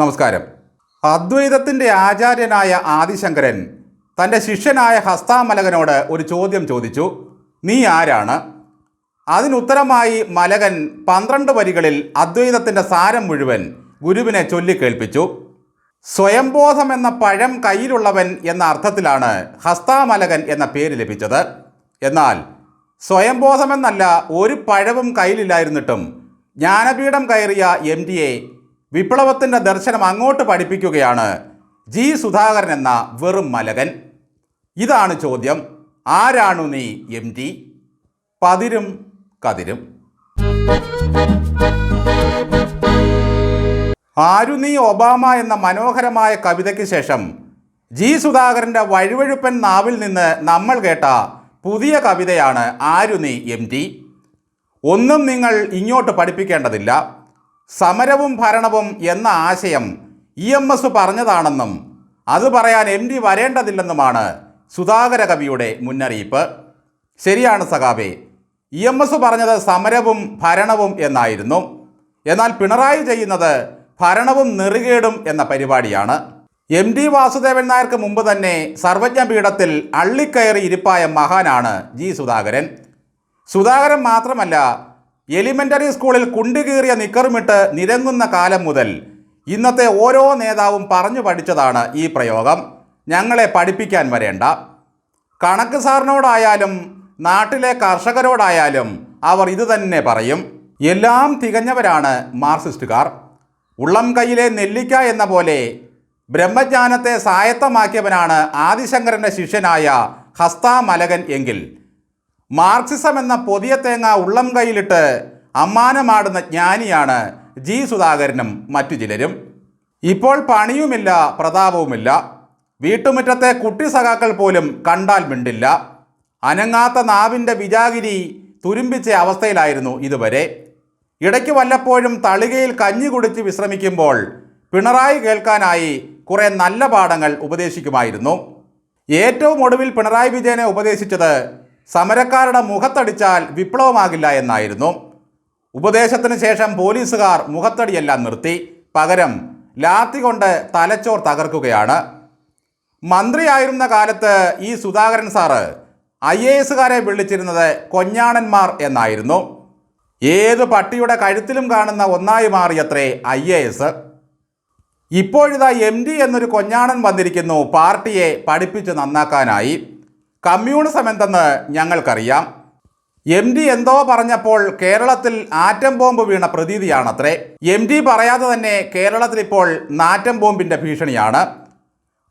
നമസ്കാരം. അദ്വൈതത്തിന്റെ ആചാര്യനായ ആദിശങ്കരൻ തന്റെ ശിഷ്യനായ ഹസ്താമലകനോട് ഒരു ചോദ്യം ചോദിച്ചു. നീ ആരാണ്? അതിനുത്തരമായി മലകൻ പന്ത്രണ്ട് വരികളിൽ അദ്വൈതത്തിന്റെ സാരം മുഴുവൻ ഗുരുവിനെ ചൊല്ലിക്കേൾപ്പിച്ചു സ്വയംബോധം എന്ന പഴം കയ്യിലുള്ളവൻ എന്ന അർത്ഥത്തിലാണ് ഹസ്താമലകൻ എന്ന പേര് ലഭിച്ചത്. എന്നാൽ സ്വയംബോധമെന്നല്ല ഒരു പഴവും കയ്യിലില്ലായിരുന്നിട്ടും ജ്ഞാനപീഠം കയറിയ എം ഡിയെ വിപ്ലവത്തിന്റെ ദർശനം അങ്ങോട്ട് പഠിപ്പിക്കുകയാണ് ജി സുധാകരൻ എന്ന വെറും മലകൻ. ഇതാണ് ചോദ്യം. ആരാണു നീ എം ടി? പതിരും കതിരും. ആരു നീ ഒബാമ എന്ന മനോഹരമായ കവിതയ്ക്ക് ശേഷം ജി സുധാകരന്റെ വഴുവഴുപ്പൻ നാവിൽ നിന്ന് നമ്മൾ കേട്ട പുതിയ കവിതയാണ് ആരു നീ എം ടി? ഒന്നും നിങ്ങൾ ഇങ്ങോട്ട് പഠിപ്പിക്കേണ്ടതില്ല. സമരവും ഭരണവും എന്ന ആശയം ഇ എം എസ് പറഞ്ഞതാണെന്നും അത് പറയാൻ എം ഡി വരേണ്ടതില്ലെന്നുമാണ് സുധാകര കവിയുടെ മുന്നറിയിപ്പ്. ശരിയാണ് സഖാബെ ഇ എം എസ് പറഞ്ഞത് സമരവും ഭരണവും എന്നായിരുന്നു. എന്നാൽ പിണറായി ചെയ്യുന്നത് ഭരണവും നെറുകേടും എന്ന പരിപാടിയാണ്. എം ഡി വാസുദേവൻ നായർക്ക് മുമ്പ് തന്നെ സർവജ്ഞപീഠത്തിൽ അള്ളിക്കയറി ഇരിപ്പായ മഹാനാണ് ജി സുധാകരൻ. സുധാകരൻ മാത്രമല്ല എലിമെന്ററി സ്കൂളിൽ കുണ്ടുകീറിയ നിക്കറുമിട്ട് നിരങ്ങുന്ന കാലം മുതൽ ഇന്നത്തെ ഓരോ നേതാവും പറഞ്ഞു പഠിച്ചതാണ് ഈ പ്രയോഗം. ഞങ്ങളെ പഠിപ്പിക്കാൻ വരേണ്ട. കണക്ക് സാറിനോടായാലും നാട്ടിലെ കർഷകരോടായാലും അവർ ഇതുതന്നെ പറയും. എല്ലാം തികഞ്ഞവരാണ് മാർക്സിസ്റ്റുകാർ. ഉള്ളം കയ്യിലെ നെല്ലിക്ക എന്ന പോലെ ബ്രഹ്മജ്ഞാനത്തെ സായത്തമാക്കിയവനാണ് ആദിശങ്കരന്റെ ശിഷ്യനായ ഹസ്താമലകൻ എങ്കിൽ മാർക്സിസം എന്ന പൊതിയ തേങ്ങ ഉള്ളം കൈയിലിട്ട് അമ്മാനമാടുന്ന ജ്ഞാനിയാണ് ജി സുധാകരനും മറ്റു ചിലരും. ഇപ്പോൾ പണിയുമില്ല പ്രതാപവുമില്ല. വീട്ടുമുറ്റത്തെ കുട്ടി സഖാക്കൾ പോലും കണ്ടാൽ മിണ്ടില്ല. അനങ്ങാത്ത നാവിന്റെ വിജാഗിരി തുരുമ്പിച്ച അവസ്ഥയിലായിരുന്നു ഇതുവരെ. ഇടയ്ക്ക് വല്ലപ്പോഴും തളികയിൽ കഞ്ഞി കുടിച്ച് വിശ്രമിക്കുമ്പോൾ പിണറായി കേൾക്കാനായി കുറേ നല്ല പാഠങ്ങൾ ഉപദേശിക്കുമായിരുന്നു. ഏറ്റവും ഒടുവിൽ പിണറായി വിജയനെ ഉപദേശിച്ചത് സമരക്കാരുടെ മുഖത്തടിച്ചാൽ വിപ്ലവമാകില്ല എന്നായിരുന്നു. ഉപദേശത്തിന് ശേഷം പോലീസുകാർ മുഖത്തടിയെല്ലാം നിർത്തി. പകരം ലാത്തി കൊണ്ട് തലച്ചോർ തകർക്കുകയാണ്. മന്ത്രിയായിരുന്ന കാലത്ത് ഈ സുധാകരൻ സാറ് ഐ എ എസുകാരെ വിളിച്ചിരുന്നത് കൊഞ്ഞാണന്മാർ എന്നായിരുന്നു. ഏത് പട്ടിയുടെ കഴുത്തിലും കാണുന്ന ഒന്നായി മാറിയത്രേ ഐ എ എസ്. ഇപ്പോഴിതാ എം ഡി എന്നൊരു കൊഞ്ഞാണൻ വന്നിരിക്കുന്നു. പാർട്ടിയെ പഠിപ്പിച്ച് നന്നാക്കാനായി. കമ്മ്യൂണിസം എന്തെന്ന് ഞങ്ങൾക്കറിയാം. എം ഡി എന്തോ പറഞ്ഞപ്പോൾ കേരളത്തിൽ ആറ്റം ബോംബ് വീണ പ്രതീതിയാണത്രേ. എം ഡി പറയാതെ തന്നെ കേരളത്തിൽ ഇപ്പോൾ നാറ്റം ബോംബിന്റെ ഭീഷണിയാണ്.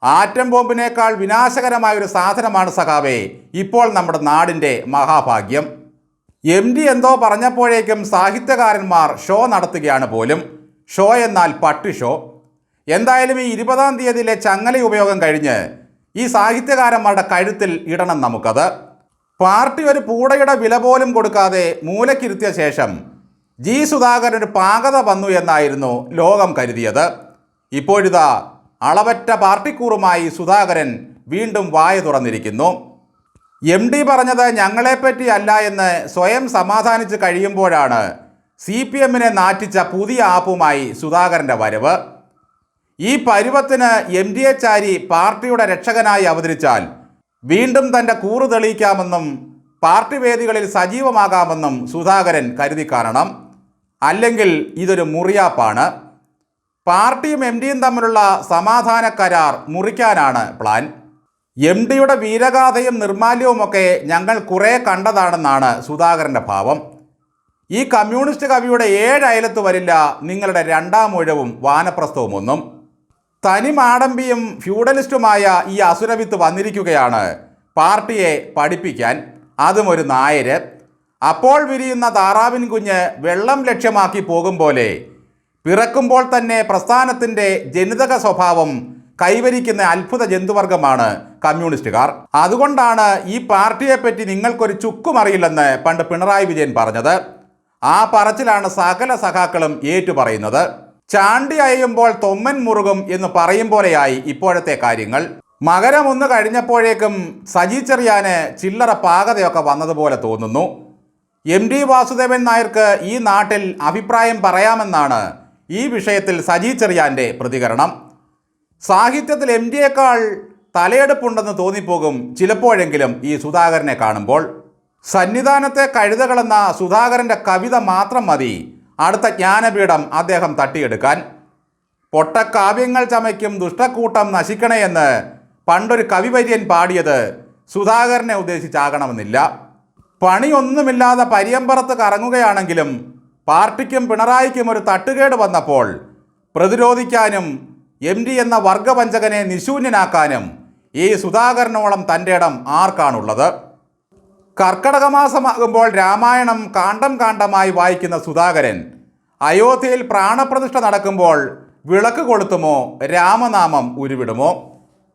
ആറ്റം ബോംബിനേക്കാൾ വിനാശകരമായ ഒരു സാധനമാണ് സഖാവേ ഇപ്പോൾ നമ്മുടെ നാടിന്റെ മഹാഭാഗ്യം. എം ഡി എന്തോ പറഞ്ഞപ്പോഴേക്കും സാഹിത്യകാരന്മാർ ഷോ നടത്തുകയാണ് പോലും. ഷോ എന്നാൽ പട്ടി ഷോ. എന്തായാലും ഈ ഇരുപതാം തീയതിയിലെ ചങ്ങല ഉപയോഗം കഴിഞ്ഞ് ഈ സാഹിത്യകാരന്മാരുടെ കഴുത്തിൽ ഇടണം നമുക്കത്. പാർട്ടി ഒരു പൂടയുടെ വില പോലും കൊടുക്കാതെ മൂലക്കിരുത്തിയ ശേഷം ജി സുധാകരൻ ഒരു പാകത വന്നു എന്നായിരുന്നു ലോകം കരുതിയത്. ഇപ്പോഴിതാ അളവറ്റ പാർട്ടിക്കൂറുമായി സുധാകരൻ വീണ്ടും വായ തുറന്നിരിക്കുന്നു. എം ഡി പറഞ്ഞത് ഞങ്ങളെപ്പറ്റി അല്ല എന്ന് സ്വയം സമാധാനിച്ച് കഴിയുമ്പോഴാണ് സി പി എമ്മിനെ നാറ്റിച്ച പുതിയ ആപ്പുമായി സുധാകരന്റെ വരവ്. ഈ പരുവത്തിന് എം ഡി എച്ചാരി പാർട്ടിയുടെ രക്ഷകനായി അവതരിച്ചാൽ വീണ്ടും തന്റെ കൂറ് തെളിയിക്കാമെന്നും പാർട്ടി വേദികളിൽ സജീവമാകാമെന്നും സുധാകരൻ കരുതി കാണണം. അല്ലെങ്കിൽ ഇതൊരു മുറിയാപ്പാണ്. പാർട്ടിയും എം ഡിയും തമ്മിലുള്ള സമാധാന കരാർ മുറിക്കാനാണ് പ്ലാൻ. എം ഡിയുടെ വീരഗാഥയും നിർമാല്യവുമൊക്കെ ഞങ്ങൾ കുറേ കണ്ടതാണെന്നാണ് സുധാകരന്റെ ഭാവം. ഈ കമ്മ്യൂണിസ്റ്റ് കവിയുടെ ഏഴ് അയലത്ത് വരില്ല നിങ്ങളുടെ രണ്ടാം ഊഴവും വാനപ്രസ്ഥവുമൊന്നും. തനി മാടമ്പിയും ഫ്യൂഡലിസ്റ്റുമായ ഈ അസുരവിത്ത് വന്നിരിക്കുകയാണ്. പാർട്ടിയെ പഠിപ്പിക്കാൻ. അതും ഒരു നായര്. അപ്പോൾ വിരിയുന്ന താറാവിൻ കുഞ്ഞ് വെള്ളം ലക്ഷ്യമാക്കി പോകും പോലെ. പിറക്കുമ്പോൾ തന്നെ പ്രസ്ഥാനത്തിന്റെ ജനിതക സ്വഭാവം കൈവരിക്കുന്ന അത്ഭുത ജന്തുവർഗമാണ് കമ്മ്യൂണിസ്റ്റുകാർ. അതുകൊണ്ടാണ് ഈ പാർട്ടിയെപ്പറ്റി നിങ്ങൾക്കൊരു ചുക്കുമറിയില്ലെന്ന് പണ്ട് പിണറായി വിജയൻ പറഞ്ഞത്. ആ പറച്ചിലാണ് സകല സഖാക്കളും ഏറ്റുപറയുന്നത്. ചാണ്ടി അയയുമ്പോൾ തൊമ്മൻ മുറുകും എന്ന് പറയും പോലെയായി ഇപ്പോഴത്തെ കാര്യങ്ങൾ. മകരം ഒന്ന് കഴിഞ്ഞപ്പോഴേക്കും സജി ചെറിയാന് ചില്ലറ പാകതയൊക്കെ വന്നതുപോലെ തോന്നുന്നു. എം ഡി വാസുദേവൻ നായർക്ക് ഈ നാട്ടിൽ അഭിപ്രായം പറയാമെന്നാണ് ഈ വിഷയത്തിൽ സജി ചെറിയാന്റെ പ്രതികരണം. സാഹിത്യത്തിൽ എം ഡിയേക്കാൾ തലയെടുപ്പുണ്ടെന്ന് തോന്നിപ്പോകും ചിലപ്പോഴെങ്കിലും ഈ സുധാകരനെ കാണുമ്പോൾ. സന്നിധാനത്തെ കഴുതകളെന്ന സുധാകരന്റെ കവിത മാത്രം മതി. അടുത്ത ജ്ഞാനപീഠം അദ്ദേഹം തട്ടിയെടുക്കാൻ. പൊട്ടക്കാവ്യങ്ങൾ ചമയ്ക്കും ദുഷ്ടക്കൂട്ടം നശിക്കണേയെന്ന് പണ്ടൊരു കവിവര്യൻ പാടിയത് സുധാകരനെ ഉദ്ദേശിച്ചാകണമെന്നില്ല. പണിയൊന്നുമില്ലാതെ പരിയമ്പറത്ത് കറങ്ങുകയാണെങ്കിലും പാർട്ടിക്കും പിണറായിക്കും ഒരു തട്ടുകേട് വന്നപ്പോൾ പ്രതിരോധിക്കാനും എം ഡി എന്ന വർഗപഞ്ചകനെ നിശൂന്യനാക്കാനും ഈ സുധാകരനോളം തന്റെ ഇടം ആർക്കാണുള്ളത്? കർക്കടക മാസമാകുമ്പോൾ രാമായണം കാണ്ടം കാണ്ടമായി വായിക്കുന്ന സുധാകരൻ അയോധ്യയിൽ പ്രാണപ്രതിഷ്ഠ നടക്കുമ്പോൾ വിളക്ക് കൊളുത്തുമോ രാമനാമം ഉരുവിടുമോ?